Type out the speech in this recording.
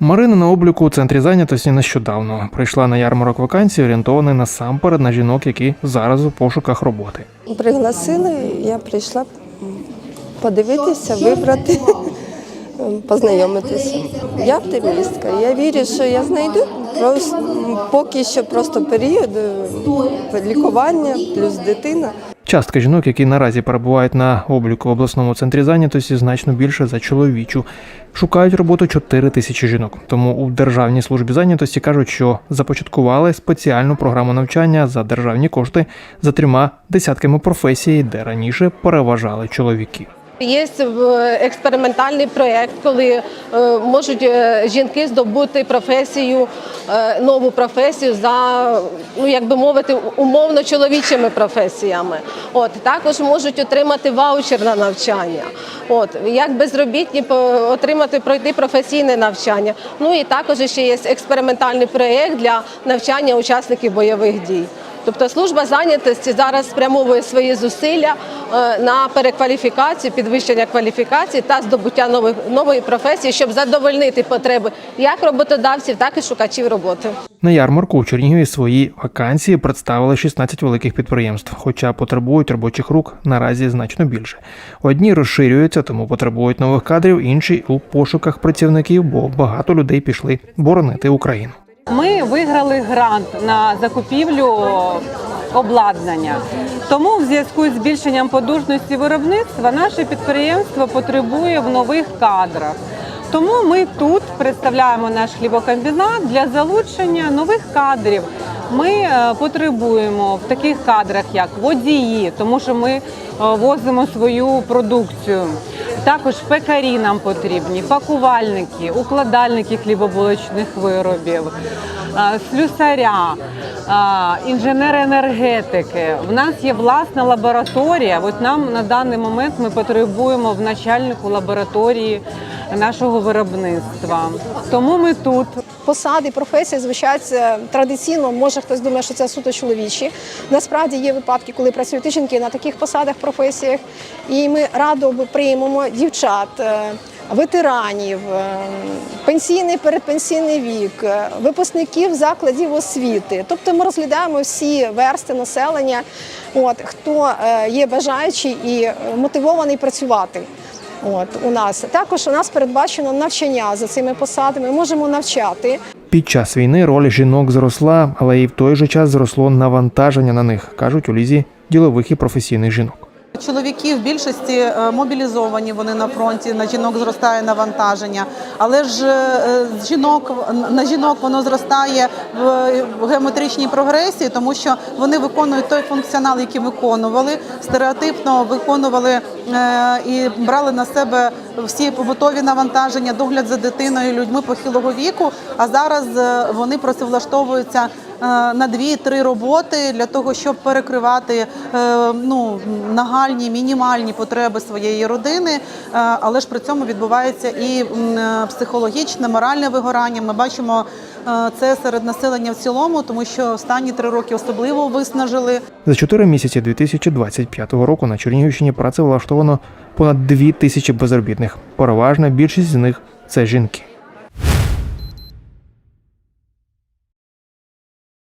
Марина на обліку у центрі зайнятості нещодавно прийшла на ярмарок вакансій, орієнтований насамперед на жінок, які зараз у пошуках роботи. Пригласили, я прийшла подивитися, вибрати, познайомитися. Я оптимістка. Я вірю, що я знайду. Просто, поки що просто період е, лікування плюс дитина. Частка жінок, які наразі перебувають на обліку в обласному центрі зайнятості, значно більше за чоловічу. Шукають роботу 4 тисячі жінок. Тому у Державній службі зайнятості кажуть, що започаткували спеціальну програму навчання за державні кошти за трьома десятками професій, де раніше переважали чоловіки. Є експериментальний проєкт, коли е, можуть е, жінки здобути професію, е, нову професію за, ну як би мовити, умовно чоловічими професіями. От також можуть отримати ваучер на навчання. От як безробітні отримати пройти професійне навчання. Ну і також ще є експериментальний проєкт для навчання учасників бойових дій. Тобто служба зайнятості зараз спрямовує свої зусилля е, на перекваліфікацію, підвищення кваліфікації та здобуття нових нової професії, щоб задовольнити потреби як роботодавців, так і шукачів роботи. На ярмарку у Чернігові свої вакансії представили 16 великих підприємств, хоча потребують робочих рук наразі значно більше. Одні розширюються, тому потребують нових кадрів, інші у пошуках працівників, бо багато людей пішли боронити Україну. Ми виграли грант на закупівлю обладнання. Тому, в зв'язку з збільшенням подужності виробництва, наше підприємство потребує в нових кадрах. Тому ми тут представляємо наш хлібокомбінат для залучення нових кадрів. Ми е, потребуємо в таких кадрах, як водії, тому що ми е, возимо свою продукцію. Також пекарі нам потрібні, пакувальники, укладальники хлібобулочних виробів, слюсаря, інженери енергетики. В нас є власна лабораторія. От нам на даний момент ми потребуємо в начальнику лабораторії нашого виробництва. Тому ми тут. Посади, професії звучаться традиційно. Може хтось думає, що це суто чоловічі. Насправді є випадки, коли працюють і жінки на таких посадах, професіях, і ми радо приймемо дівчат. е, Ветеранів, е, пенсійний передпенсійний вік, е, випускників закладів освіти. Тобто ми розглядаємо всі версти населення, от хто е, є бажаючий і е, мотивований працювати. От у нас також у нас передбачено навчання за цими посадами. Ми можемо навчати. Під час війни роль жінок зросла, але і в той же час зросло навантаження на них, кажуть у лізі ділових і професійних жінок. Чоловіки в більшості е, мобілізовані, вони на фронті, на жінок зростає навантаження. Але ж е, з жінок на жінок воно зростає в геометричній прогресії, тому що вони виконують той функціонал, який виконували, стереотипно виконували е, і брали на себе всі побутові навантаження, догляд за дитиною, людьми похилого віку. А зараз вони працевлаштовуються на дві-три роботи для того, щоб перекривати е, ну, нагальні, мінімальні потреби своєї родини, Е, але ж при цьому відбувається і е, психологічне, моральне вигорання. Ми бачимо е, це серед населення в цілому, тому що останні три роки особливо виснажили. За чотири місяці 2025 року на Чернігівщині працевлаштовано понад дві тисячі безробітних. Переважна більшість з них це жінки.